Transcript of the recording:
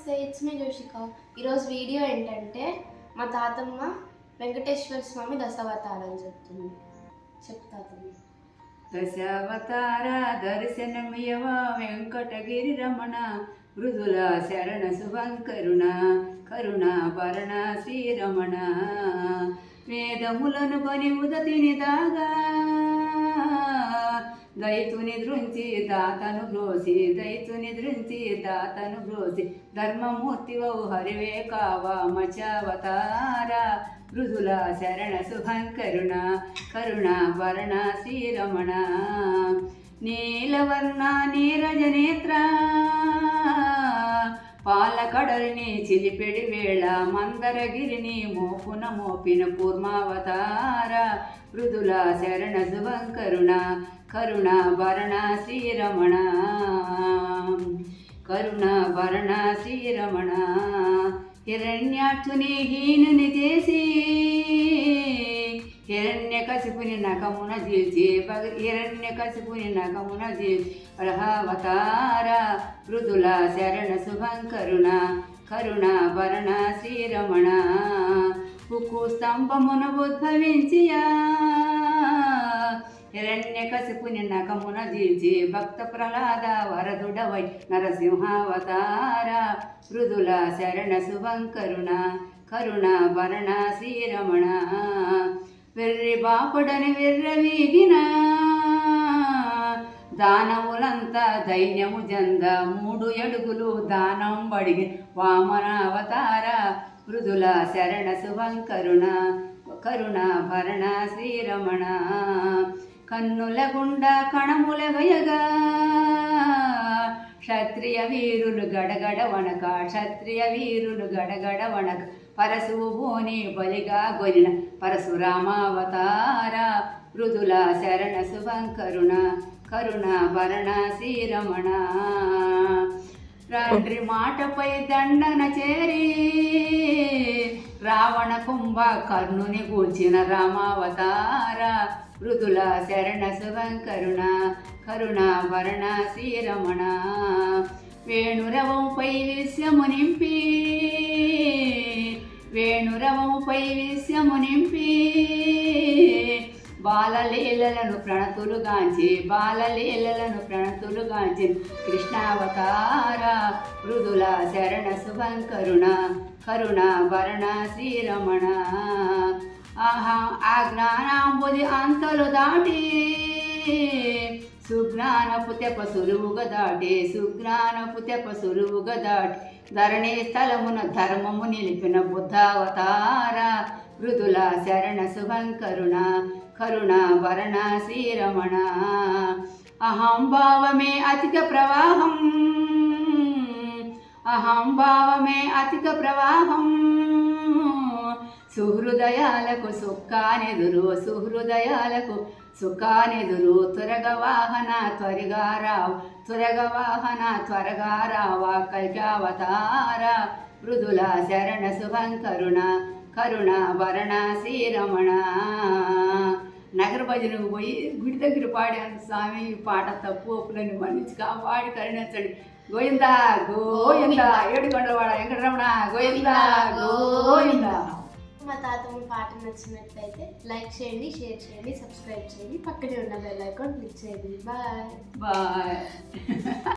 నమస్తే it's me Joshika ఈరోజు video ఏంటంటే మా తాతమ్మ వెంకటేశ్వర స్వామి దశావతారం చెప్తుంది. చెప్తాతమ్మ దశావతార దర్శనమియవ వెంకటగిరి రమణ మృదుల శరణ శుభంకరుణ కరుణ భరణ శ్రీరమణ వేదములను కొని ఉదతిని దాగా దైతుని నిద్రుంచి దాతను బ్రోసి దైతుని నిద్రుంచి దాతను బ్రోసి. ధర్మమూర్తివౌ హరివే కావా మచావతార. మృదుల శరణ శుభంకరుణ కరుణ వరణ శ్రీరమణ. నీలవర్ణ నీరజ నేత్ర పాలకడలిని చిలిపెడి వేళ మందరగిరిని మోపున మోపిన కూర్మావతారా. మృదులా శరణ శుభంకరుణ కరుణ భరణ శ్రీరమణ. కరుణ భరణ శ్రీరమణ హిరణ్యాక్షుని హీనుని చేసి హిరణ్య కసిపుని నకమున చేసి భగ హిరణ్య కసిపుని నకమున చేసి అర్హావతార మృదుల శరణ శుభంకరుణ కరుణ భరణ శ్రీరమణ. ఉక్కు స్తంభమున ఉద్భవించియా. హిరణ్య నకమున జీల్చి భక్త ప్రహ్లాద వరదుడవై నరసింహావతార. మృదుల శరణ శుభంకరుణ కరుణ భరణ శ్రీరమణ. వెర్రి బాపుడని వెర్రవీగిన దానవులంతా దైన్యము జంద మూడు ఎడుగులు దానం బడిగి వామన అవతార మృదుల శరణ శుభంకరుణ కరుణ భరణ శ్రీరమణ. కన్నుల గుండా కణముల వయగా క్షత్రియ వీరులు గడగడ వనక క్షత్రియ వీరులు గడగడ వనక పరశుభూని బలిగా గొలిన పరశురామావతార మృదుల శరణ శుభంకరుణ కరుణ భరణ శ్రీరమణ. తండ్రి మాటపై దండన చేరి రావణ కుంభ కర్ణుని కూల్చిన రామావతార మృదుల శరణ శుభంకరుణ కరుణ భరణ శ్రీరమణ వేణురవంపై విశ్యము నింపి వేణురవంపై విశ్యము నింపి బాలలీలలను ప్రణతులుగాంచి బాలలీలలను ప్రణతులుగాంచి కృష్ణావతార మృదుల శరణ శుభంకరుణ కరుణ భరణ శ్రీరమణ. ఆహా ఆ జ్ఞానాంబుది అంతలు దాటి సుజ్ఞానపు తెప సులువుగా దాటి సుజ్ఞానపు తెప సులువుగా దాటి ధరణి స్థలమున ధర్మము నిలిపిన బుద్ధావతార. మృదుల శరణ శుభంకరుణ కరుణ వరణ శ్రీరమణ. అహంభావమే అధిక ప్రవాహం. అహంభావమే అధిక ప్రవాహం. సుహృదయాలకు సుఖానెదురు సుహృదయాలకు సుఖానెదురు త్వరగా వాహన త్వరగా రావు. త్వరగా వాహన త్వరగా రావా. కల్కావతార మృదుల శరణ శుభం కరుణ కరుణ వరణ శ్రీరమణ. నగర భజనకు పోయి గుడి దగ్గర పాడాను. స్వామి ఈ పాట తప్పు ఒప్పులని మన్నించి కాపాడి కరుణించండి. గోవిందా గోవిందా ఏడుకొండలవాడ వెంకటరమణ గోవిందా గోవిందా. మా తాతమ్మ పాట నచ్చినట్లయితే లైక్ చేయండి షేర్ చేయండి సబ్స్క్రైబ్ చేయండి. పక్కనే ఉన్న బెల్ ఐకాన్ క్లిక్ చేయండి. బాయ్. బాయ్.